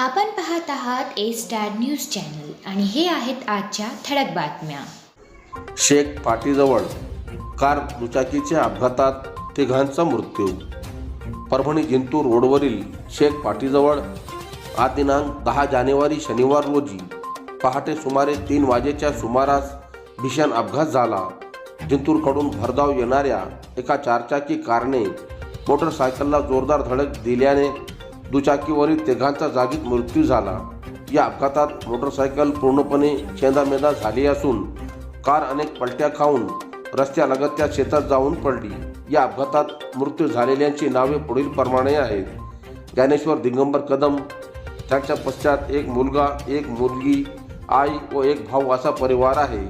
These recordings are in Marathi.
आपण पाहत आहात ए स्टार न्यूज चॅनल आणि हे आहेत आजच्या ठळक बातम्या. शेख पाटीजवळ कार दुचाकीच्या अपघातात तिघांचा मृत्यू. परभणी जिंतूर रोडवरील शेख पाटीजवळ आज दिनांक दहा जानेवारी शनिवार रोजी पहाटे सुमारे तीन वाजेच्या सुमारास भीषण अपघात झाला. जिंतूरकडून भरधाव येणाऱ्या एका चारचाकी कारने मोटरसायकलला जोरदार धडक दिल्याने दुचाकीवरील तिघांचा जागीच मृत्यू झाला. या अपघातात मोटरसायकल पूर्णपणे चेंदामेदा झाली असून कार अनेक पलट्या खाऊन रस्त्यालगतच्या शेतात जाऊन पडली. या अपघातात मृत्यू झालेल्यांची नावे पुढील प्रमाणे आहेत. ज्ञानेश्वर दिगंबर कदम त्यांच्या पश्चात एक मुलगा एक मुलगी आई व एक भाऊ असा परिवार आहे.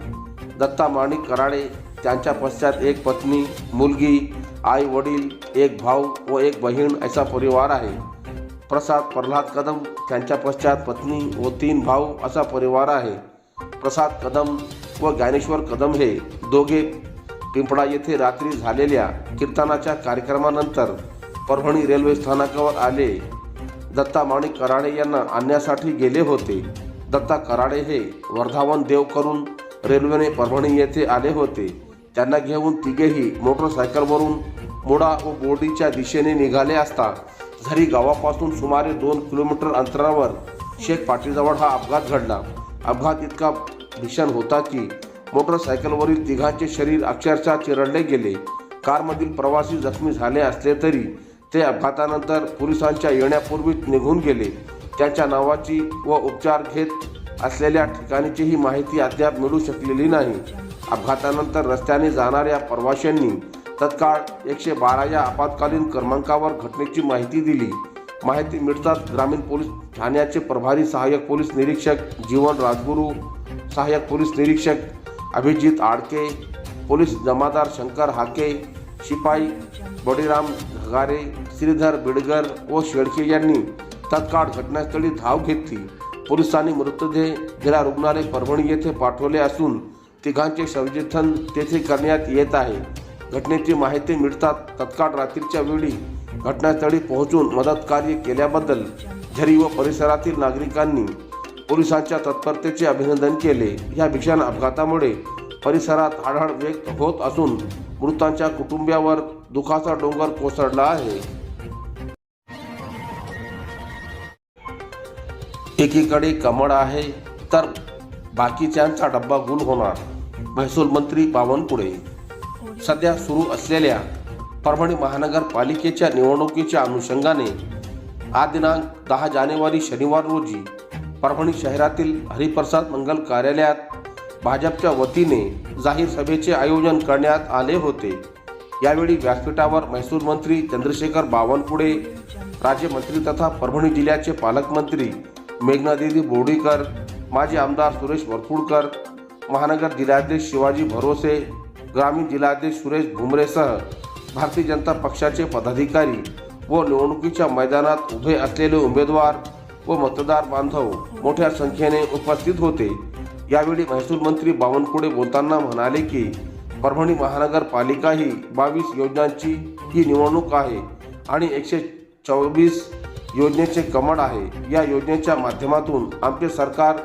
दत्ता माणिक कराडे त्यांच्या पश्चात एक पत्नी मुलगी आई वडील एक भाऊ व एक बहीण असा परिवार आहे. प्रसाद प्रल्हाद कदम त्यांच्या पश्चात पत्नी व तीन भाऊ असा परिवार आहे. प्रसाद कदम व ज्ञानेश्वर कदम हे दोघे पिंपळा येथे रात्री झालेल्या कीर्तनाच्या कार्यक्रमानंतर परभणी रेल्वे स्थानकावर आले. दत्ता माणिक कराडे यांना आणण्यासाठी गेले होते. दत्ता कराडे हे वर्धावन देव करून रेल्वेने परभणी येथे आले होते. त्यांना घेऊन तिघेही मोटरसायकलवरून मोडा व बोर्डीच्या दिशेने निघाले असता झरी गावापासून सुमारे दोन किलोमीटर अंतरावर शेख पाटीजवळ हा अपघात घडला. अपघात इतका भीषण होता की मोटरसायकलवरील तिघांचे शरीर अक्षरशः चिरडले गेले. कारमधील प्रवासी जखमी झाले असले तरी ते अपघातानंतर पोलिसांच्या येण्यापूर्वीच निघून गेले. त्यांच्या नावाची व उपचार घेत असलेल्या ठिकाणीचीही माहिती अद्याप मिळू शकलेली नाही. अपघातानंतर रस्त्याने जाणाऱ्या प्रवाशांनी तत्काळ एकशे बारा या आपत्कालीन क्रमांकावर घटनेची माहिती दिली. माहिती मिळताच ग्रामीण पोलीस ठाण्याचे प्रभारी सहाय्यक पोलीस निरीक्षक जीवन राजगुरू सहाय्यक पोलीस निरीक्षक अभिजित आडके पोलीस जमादार शंकर हाके शिपाई बडीराम घगारे श्रीधर बिडगर व शेळके यांनी तत्काळ घटनास्थळी धाव घेतली. पोलिसांनी मृतदेह जिल्हा रुग्णालय परभणी येथे पाठवले असून तिघांचे शवचिथन तेथे करण्यात येत आहे. घटनेची माहिती मिळताच तत्काळ रात्रीच्या वेळी घटनास्थळी पोहोचून मदत कार्य केल्याबद्दल झरी व परिसरातील नागरिकांनी पोलिसांच्या तत्परतेचे अभिनंदन केले. या भीषण अपघातामुळे परिसरात हळहळ व्यक्त होत असून मृतांच्या कुटुंबियावर दुखाचा डोंगर कोसळला आहे. एकीकडे कमळ आहे तर बाकीच्यांचा डब्बा गुल होणार महसूल मंत्री बावनकुळे सध्या सुरू असलेल्या परभणी महानगरपालिकेच्या निवडणुकीच्या अनुषंगाने आज दिनांक दहा जानेवारी शनिवार रोजी परभणी शहरातील हरिप्रसाद मंगल कार्यालयात भाजपच्या वतीने जाहीर सभेचे आयोजन करण्यात आले होते. यावेळी व्यासपीठावर महसूल मंत्री चंद्रशेखर बावनकुळे राज्यमंत्री तथा परभणी जिल्ह्याचे पालकमंत्री मेघनादेवी बोर्डीकर माजी आमदार सुरेश वरपुडकर महानगर जिल्हाध्यक्ष शिवाजी भरोसे ग्रामीण जिल्हाध्यक्ष सुरेश भुमरेसह भारतीय जनता पक्षाचे पदाधिकारी व निवडणुकीच्या मैदानात उभे असलेले उमेदवार व मतदार बांधव मोठ्या संख्येने उपस्थित होते. यावेळी महसूल मंत्री बावनकुळे बोलताना म्हणाले की परभणी महानगरपालिका ही बावीस योजनांची ही निवडणूक आहे आणि एकशे चोवीस योजनेचे कमळ आहे. या योजनेच्या माध्यमातून आमचे सरकार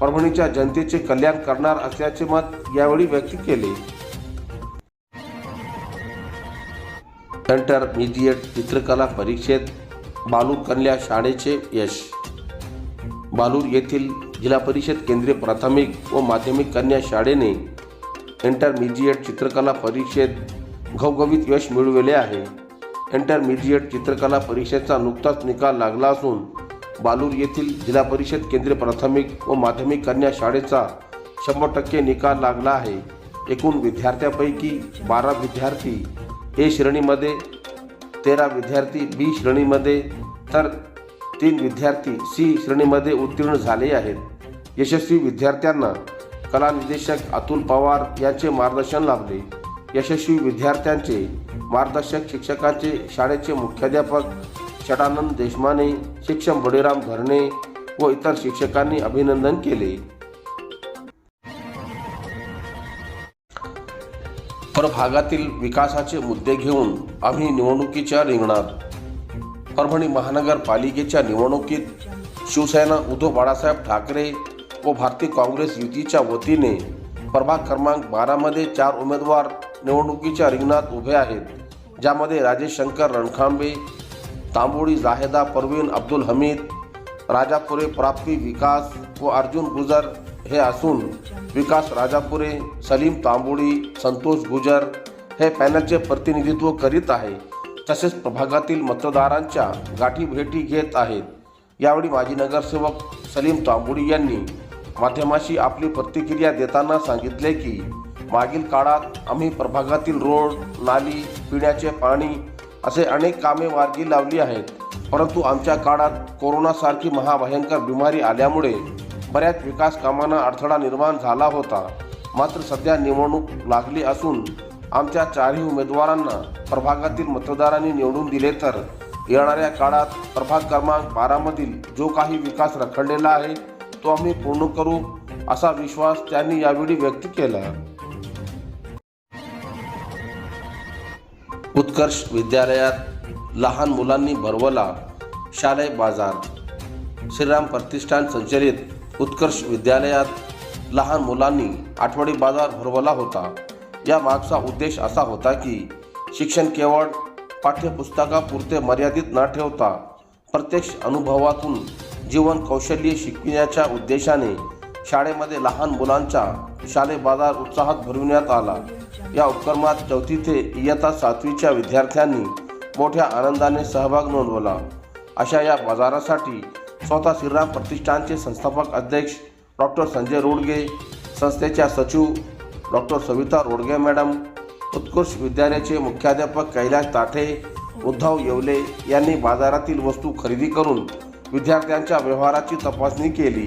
परभणीच्या जनतेचे कल्याण करणार असल्याचे मत यावेळी व्यक्त केले. इंटरमिजिएट चित्रकला परीक्षेत बालूर कन्या शाळेचे यश. बालूर येथील जिल्हा परिषद केंद्रीय प्राथमिक व माध्यमिक कन्या शाळेने इंटरमिजिएट चित्रकला परीक्षेत घवघवीत यश मिळविले आहे. इंटरमिजिएट चित्रकला परीक्षेचा नुकताच निकाल लागला असून बालूर येथील जिल्हा परिषद केंद्रीय प्राथमिक व माध्यमिक कन्या शाळेचा शंभर टक्के निकाल लागला आहे. एकूण विद्यार्थ्यापैकी बारा विद्यार्थी ए श्रेणीमध्ये तेरा विद्यार्थी बी श्रेणीमध्ये तर तीन विद्यार्थी सी श्रेणीमध्ये उत्तीर्ण झाले आहेत. यशस्वी विद्यार्थ्यांना कला निदेशक अतुल पवार यांचे मार्गदर्शन लाभले. यशस्वी विद्यार्थ्यांचे मार्गदर्शक शिक्षकांचे शाळेचे मुख्याध्यापक षडानंद देशमाने शिक्षक बळीराम धरणे व इतर शिक्षकांनी अभिनंदन केले. प्रभागातील विकासाचे मुद्दे घेऊन आम्ही निवडणुकीच्या रिंगणात परभणी महानगरपालिकेच्या निवडणुकीत शिवसेना उद्धव बाळासाहेब ठाकरे व भारतीय काँग्रेस युतीच्या वतीने प्रभाग क्रमांक बारामध्ये चार उमेदवार निवडणुकीच्या रिंगणात उभे आहेत ज्यामध्ये राजेश शंकर रणखांबे तांबोळी जाहेदा परवीन अब्दुल हमीद राजापुरे प्राप्ती विकास व अर्जुन गुजर हे असून विकास राजापुरे सलीम तांबोळी संतोष गुजर हे पॅनलचे प्रतिनिधित्व करीत आहे. तसेच प्रभागातील मतदारांच्या गाठी भेटी घेत आहेत. यावेळी माजी नगरसेवक सलीम तांबोळी यांनी माध्यमाशी आपली प्रतिक्रिया देताना सांगितले की मागील काळात आम्ही प्रभागातील रोड नाली पिण्याचे पाणी असे अनेक कामे मार्गी लावली आहेत. परंतु आमच्या काळात कोरोनासारखी महाभयंकर बिमारी आल्यामुळे बऱ्याच विकास कामांना अडथळा निर्माण झाला होता. मात्र सध्या निवडणूक लागली असून आमच्या चारही उमेदवारांना प्रभागातील मतदारांनी निवडून दिले तर येणाऱ्या काळात प्रभाग क्रमांक बारामधील जो काही विकास रखडलेला आहे तो आम्ही पूर्ण करू असा विश्वास त्यांनी यावेळी व्यक्त केला. उत्कर्ष विद्यालयात लहान मुलांनी भरवला शालेय बाजार. श्रीराम प्रतिष्ठान संचलित उत्कर्ष विद्यालयात लहान मुलांनी आठवडी बाजार भरवला होता. या मागचा उद्देश असा होता की शिक्षण केवळ पाठ्यपुस्तकापुरते मर्यादित न ठेवता प्रत्यक्ष अनुभवातून जीवन कौशल्य शिकविण्याच्या उद्देशाने शाळेमध्ये लहान मुलांचा शालेय बाजार उत्साहात भरविण्यात आला. या उपक्रमात चौथी ते इयत्ता सातवीच्या विद्यार्थ्यांनी मोठ्या आनंदाने सहभाग नोंदवला. अशा या बाजारासाठी स्वतः श्रीराम प्रतिष्ठानचे संस्थापक अध्यक्ष डॉक्टर संजय रोडगे संस्थेच्या सचिव डॉक्टर सविता रोडगे मॅडम उत्कृष्ट विद्यालयाचे मुख्याध्यापक कैलाश ताठे उद्धव येवले यांनी बाजारातील वस्तू खरेदी करून विद्यार्थ्यांच्या व्यवहाराची तपासणी केली.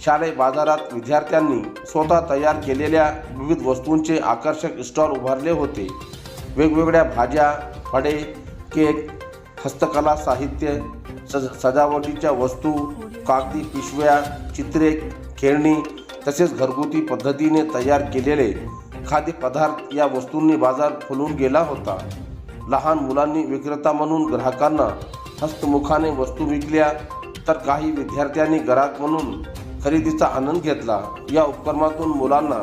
शालेय बाजारात विद्यार्थ्यांनी स्वतः तयार केलेल्या विविध वस्तूंचे आकर्षक स्टॉल उभारले होते. वेगवेगळ्या भाज्या फळे केक हस्तकला साहित्य सज सजावटीच्या वस्तू कागदी पिशव्या चित्रे खेळणी तसेच घरगुती पद्धतीने तयार केलेले खाद्यपदार्थ या वस्तूंनी बाजार फुलून गेला होता. लहान मुलांनी विक्रेता म्हणून ग्राहकांना हस्तमुखाने वस्तू विकल्या तर काही विद्यार्थ्यांनी ग्राहक म्हणून खरेदीचा आनंद घेतला. या उपक्रमातून मुलांना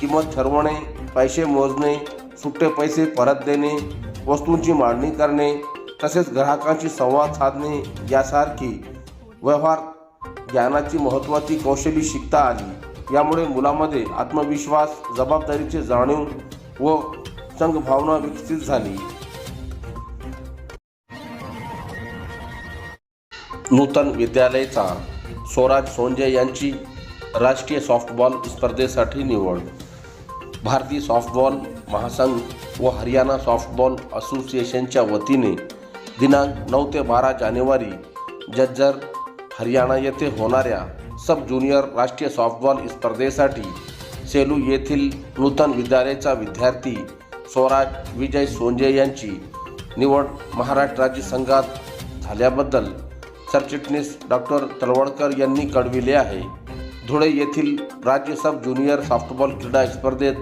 किंमत ठरवणे पैसे मोजणे सुट्टे पैसे परत देणे वस्तूंची मांडणी करणे तसेच ग्राहकांशी संवाद साधणे यासारखी व्यवहार ज्ञानाची महत्त्वाची कौशल्य शिकता आली. यामुळे मुलामध्ये आत्मविश्वास जबाबदारीची जाणीव व संघभावना विकसित झाली. नूतन विद्यालयाचा स्वराज सोंजे यांची राष्ट्रीय सॉफ्टबॉल स्पर्धेसाठी निवड. भारतीय सॉफ्टबॉल महासंघ व हरियाणा सॉफ्टबॉल असोसिएशनच्या वतीने दिनांक नऊ ते बारा जानेवारी जज्जर हरियाणा येथे होणाऱ्या सब ज्युनियर राष्ट्रीय सॉफ्टबॉल स्पर्धेसाठी सेलू येथील नूतन विद्यालयाचा विद्यार्थी स्वराज विजय सोंजे यांची निवड महाराष्ट्र राज्य संघात झाल्याबद्दल सरचिटणीस डॉक्टर तलवडकर यांनी कळविले आहे. धुळे येथील राज्य सब ज्युनियर सॉफ्टबॉल क्रीडा स्पर्धेत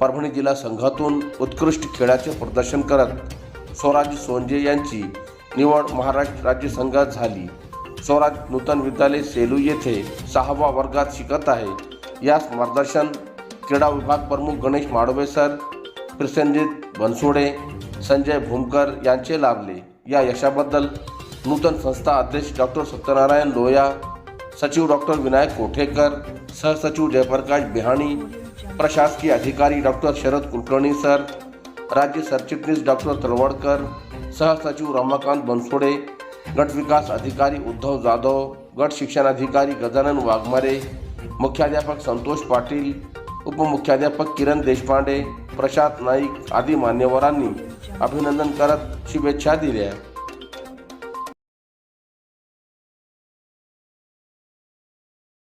परभणी जिल्हा संघातून उत्कृष्ट खेळाचे प्रदर्शन करत स्वराज सोंजे यांची निवड महाराष्ट्र राज्य संघात झाली. स्वराज नूतन विद्यालय सेलू येथे सहावा वर्गात शिकत आहे. यास मार्गदर्शन क्रीडा विभाग प्रमुख गणेश माडवे सर प्रसेनजित बनसोडे संजय भूमकर यांचे लाभले. या यशाबद्दल नूतन संस्था अध्यक्ष डॉक्टर सत्यनारायण लोया सचिव डॉक्टर विनायक कोठेकर सहसचिव जयप्रकाश बिहाणी प्रशासकीय अधिकारी डॉक्टर शरद कुलकर्णी सर राज्य सरचिटणीस डॉक्टर तलवडकर सहसचिव रमाकांत बनसोडे गट विकास अधिकारी उद्धव जाधव गट शिक्षणाधिकारी गजानन वाघमारे मुख्याध्यापक संतोष पाटील उपमुख्याध्यापक किरण देशपांडे प्रशांत नाईक आदी मान्यवरांनी अभिनंदन करत शुभेच्छा दिल्या.